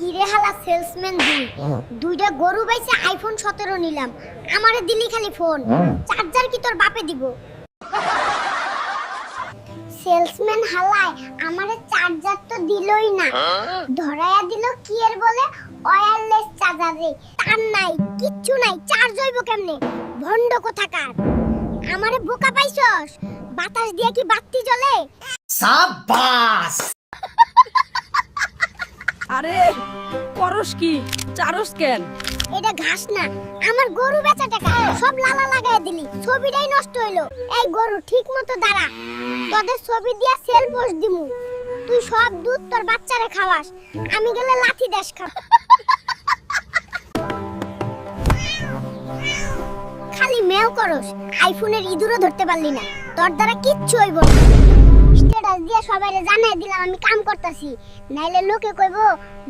কিরে হালা সেলসম্যান দুই দুইটা গরু বাইছে আইফোন সতেরো নিলাম। আমারে দিলি খালি ফোন চার্জার কি তোর বাপে দিব? সেলসম্যান হালায় আমারে চার্জার তো দিলই না। ধরায়া দিল কি এর বলে? ওয়্যারলেস চার্জার রে। তার নাই কিচ্ছু নাই চার্জ হইব কেমনে? ভন্ড কোথাকার। আমারে বোকা পাইছস? বাতাস দিয়ে কি বাতি জ্বলে? সাবাস আরে করস কি? চারস কেন? এটা ঘাস না, আমার গরু বেচা টাকা। সব লালা লাগাই দিলি, ছবিটাই নষ্ট হইল। এই গরু, ঠিক মতো দাঁড়া। তোদের ছবি দিয়া সেল পোস্ট দিমু। তুই সব দুধ তোর বাচ্চারে খাওয়াস। আমি গেলে লাঠি দেশ খা খালি মেও করস, আইফোনের ইঁদুরও ধরতে পারলি না। তোর দ্বারা কিচ্ছু হইব না। দিয়ে সবাই জানাই দিলাম, আমি কাম করতেছি। নাইলে লোকে কইব,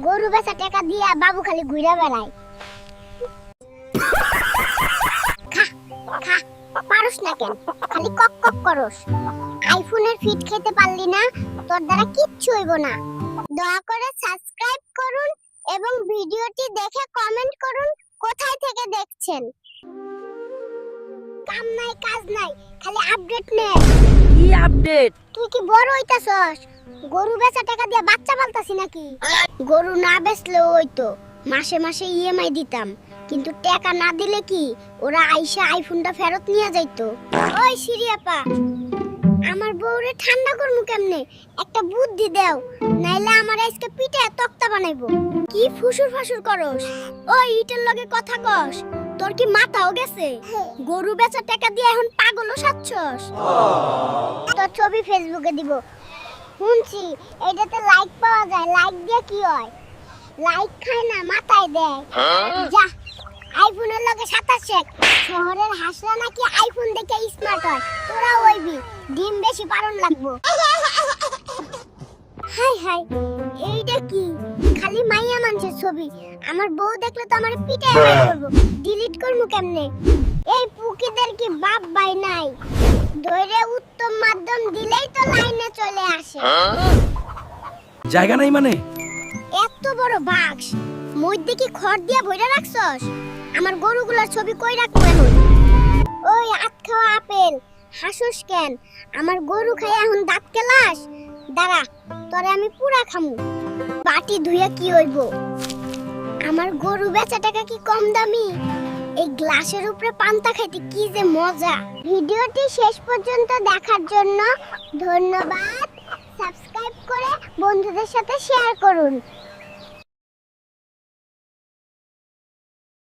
গরু বেচা টাকা দিয়া বাবু খালি ঘুরে বেড়ায়। পারস না কেন? খালি কক কক করস। আইফোনের ফিট খেতে পারলি না, তোর দ্বারা কিচ্ছু হইব না। দয়া করে সাবস্ক্রাইব করুন এবং ভিডিওটি দেখে কমেন্ট করুন, কোথায় থেকে দেখছেন? কাম নাই কাজ নাই খালি আপডেট নে। কি আপডেট তুই কি বড় হইতাছস? গরু বেচা টাকা দিয়ে বাচ্চা পালতাছি নাকি? গরু না বেচলেও হইতো মাসে মাসে ইএমআই দিতাম। কিন্তু টাকা না দিলে কি ওরা আইসা আইফোনটা ফেরত নিয়ে যাইতো। ওই সিরিয়াপা আমার বউরে ঠান্ডা করমু কেমনে? একটা বুদ্ধি দাও নাইলে আমার আজকে পিঠে তক্তা বানাইবো। কি ফুসুর ফাসুর করস? ওই ইটের লগে কথা কস। তোর কি মাথাও গেছে? গরু বেচা টাকা দিয়ে এখন পাগলও সাচ্ছস তোর ছবি ফেসবুকে দিব। শুনছি, এটাতে লাইক পাওয়া যায়। লাইক দিয়ে কি হয়? লাইক খায় না, মাথায় দেয়। যা আইফোনের লগে সাতাশ শেখ। শহরের হাসরা নাকি আইফোন দেখে স্মার্ট হয়। তোরা ওইবি ডিম বেশি পারণ লাগবো। Hi hi. এইটা কি? মাইয়া মানুষের ছবি। আমার বউ দেখলে তো আমার পিঠে করব ডিলিট করব কেমনে? এই পুকিদের কি বাপ ভাই নাই? ধরে উত্তম মাধ্যম দিলেই তো লাইনে চলে আসে। জায়গা নাই মানে? এত বড় বাক্স। মধ্যে কি খড় দিয়ে ভরে রাখছস? আমার গরুগুলোর ছবি কই রাখব এখন? ওই আত খাওয়া আপেল। হাসুস কেন? আমার গরু খাই এখন দাঁত কেলাস? দাঁড়া তোরে আমি পুরা খামু। বাটি ধুইয়া কি হইব? আমার গরু বেচাটাকে কি কম দামি? এই গ্লাসের উপরে পান্তা খাইতে কি যে মজা। ভিডিওটি শেষ পর্যন্ত দেখার জন্য ধন্যবাদ। সাবস্ক্রাইব করে বন্ধুদের সাথে শেয়ার করুন।